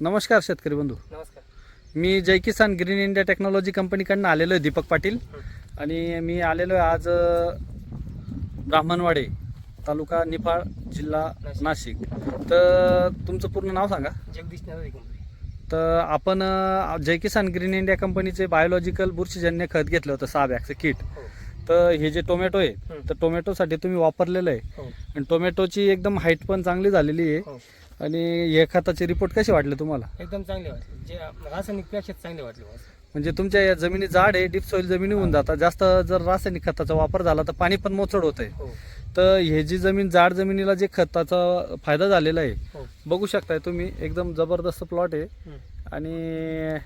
नमस्कार शेतकरी बंधू. नमस्कार. मी Jai Kisan green India technology कंपनीकडनं आलेलो आहे दीपक पाटील. आणि मी आलेलो आहे आज अ, ब्राह्मणवाडे तालुका निफाड जिल्हा नाशिक. तर तुमचं पूर्ण नाव सांगा. जगदीश नव्हे कंपनी तर आपण अ, जय किसान ग्रीन इंडिया कंपनीचे बायोलॉजिकल बुरशीजन्य खत घेतलं होतं सहा बॅगचं किट हो. तर हे जे टोमॅटो आहे हं. तर टोमॅटोसाठी तुम्ही वापरलेलं आहे. हो. आणि टोमॅटोची एकदम हाईट पण चांगली झालेली आहे. हो. आणि हे खताचे रिपोर्ट कसे वाटले तुम्हाला? एकदम चांगले वाटले. जे रासायनिकपेक्षा चांगले वाटले. म्हणजे तुमच्या या जमिनी जाड आहे डीप सॉईल जमिनी होऊन जातात. जास्त जर रासायनिक खताचा वापर झाला तर पाणी पण मोचड होत आहे. हो. तर हे जी जमीन जाड जमिनीला जे खताचा फायदा झालेला आहे हो. बघू शकताय तुम्ही एकदम जबरदस्त प्लॉट आहे. आणि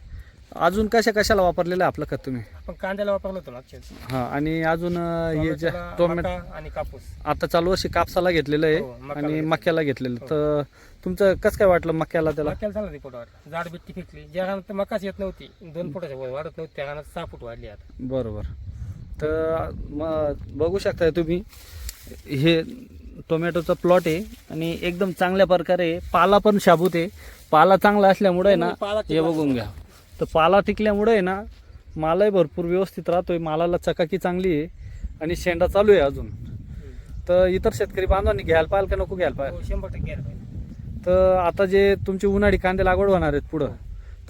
अजून कशा कशाला वापरलेलं आहे आपलं खत तुम्ही? आपण कांद्याला वापरलं होतं मागच्या वेळेस. हा आणि अजून अं, हे जे टोमॅटोला टोमॅटो मका आणि कापूस. आता चालू वर्षी कापसाला घेतलेलं हो, आहे मक्याला आणि घेतलेलं. मक्याला घेतलेलं. हो. तर तुमचं कसं काय वाटलं मक्याला त्याला? मक्याला जाड बिट्टी फेकली. ज्या काळात मकाच येत नव्हती दोन फुटाच्या वर वाढत नव्हती त्या काळात सहा फूट वाढली आता. बरोबर. तर मग बघू शकताय तुम्ही हे टोमॅटोचा प्लॉट आहे आणि एकदम चांगल्या प्रकारे पाला पण शाबूत आहे. पाला चांगला असल्यामुळे ना पाला हे बघून घ्या. तर पाला टिकल्यामुळे आहे ना मालाही भरपूर व्यवस्थित राहतोय मालाला चकाकी चांगली आहे आणि शेंडा चालू आहे अजून. तर इतर शेतकरी बांधवांनी घ्यायला पाहिजे का नको घ्यायला पाहिजे हो शंभर टक्के घ्यायला पाहिजे तर आता जे तुमची उन्हाळी कांदे लागवड होणार आहेत पुढं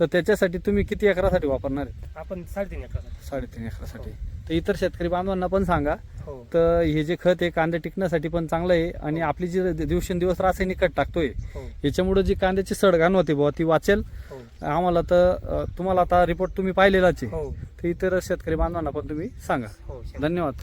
तर त्याच्यासाठी तुम्ही किती एकरासाठी वापरणार आहेत? आपण साडेतीन एकर साडेतीन एकरासाठी. तर इतर शेतकरी बांधवांना पण सांगा हो. तर हे जे खत आहे कांदे टिकण्यासाठी पण चांगलं आहे आणि आपली जी दिवसेंदिवस रासायनिक खत टाकतोय हो. याच्यामुळे जी कांद्याची सडघाण होते बुवा ती वाचेल हो आम्हाला तर तुम्हाला आता रिपोर्ट तुम्ही पाहिलेलाच आहे. हो. तर इतर शेतकरी बांधवांना पण तुम्ही सांगा. हो धन्यवाद.